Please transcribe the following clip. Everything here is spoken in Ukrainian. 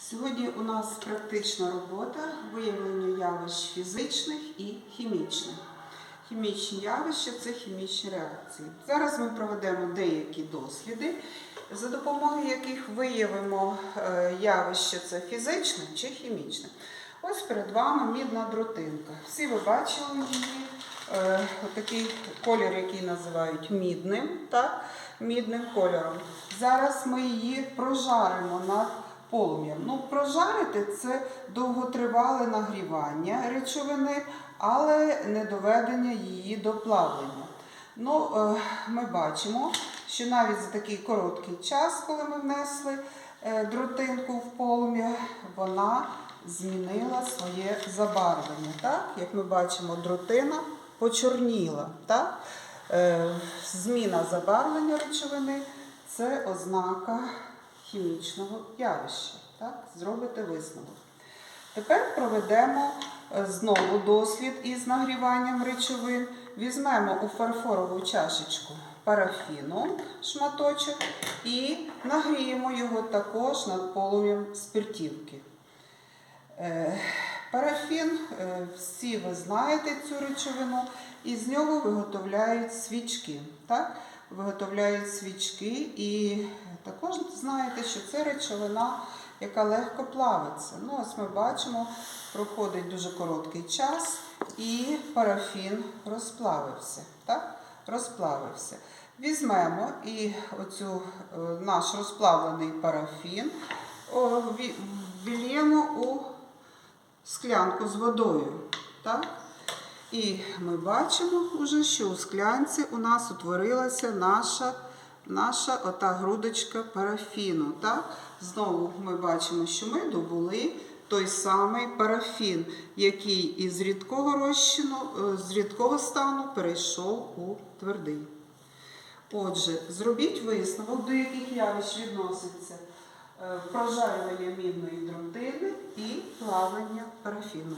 Сьогодні у нас практична робота виявлення явищ фізичних і хімічних. Хімічні явища це хімічні реакції. Зараз ми проведемо деякі досліди, за допомогою яких виявимо е, явище це фізичне чи хімічне. Ось перед вами мідна дротинка. Всі ви бачили її. Е, Такий колір, який називають мідним, так? мідним кольором. Зараз ми її прожаримо над полум'ям. Ну, прожарити це довготривале нагрівання речовини, але не доведення її до плавлення. Ну, е, ми бачимо, що навіть за такий короткий час, коли ми внесли е, дротинку в полум'я, вона змінила своє забарвлення. Так? Як ми бачимо, дротина почорніла. Так? Е, Зміна забарвлення речовини це ознака хімічного явища. Так? Зробите висновок. Тепер проведемо е, знову дослід із нагріванням речовин. Візьмемо у фарфорову чашечку парафіну шматочок і нагріємо його також над полум'ям спиртівки. Е, Парафін, е, всі ви знаєте цю речовину, і з нього виготовляють свічки. Так? Виготовляють свічки, і також знаєте, що це речовина, яка легко плавиться. Ну, ось ми бачимо, проходить дуже короткий час, і парафін розплавився. Так? Розплавився. Візьмемо і оцю е, наш розплавлений парафін вільємо у склянку з водою. Так? І ми бачимо вже, що у склянці у нас утворилася наша, наша ота грудочка парафіну. Так? Знову ми бачимо, що ми добули той самий парафін, який із рідкого розчину, е, з рідкого стану перейшов у твердий. Отже, зробіть висновок, до яких явищ відноситься е, прожарювання мідної дротини і плавлення парафіну.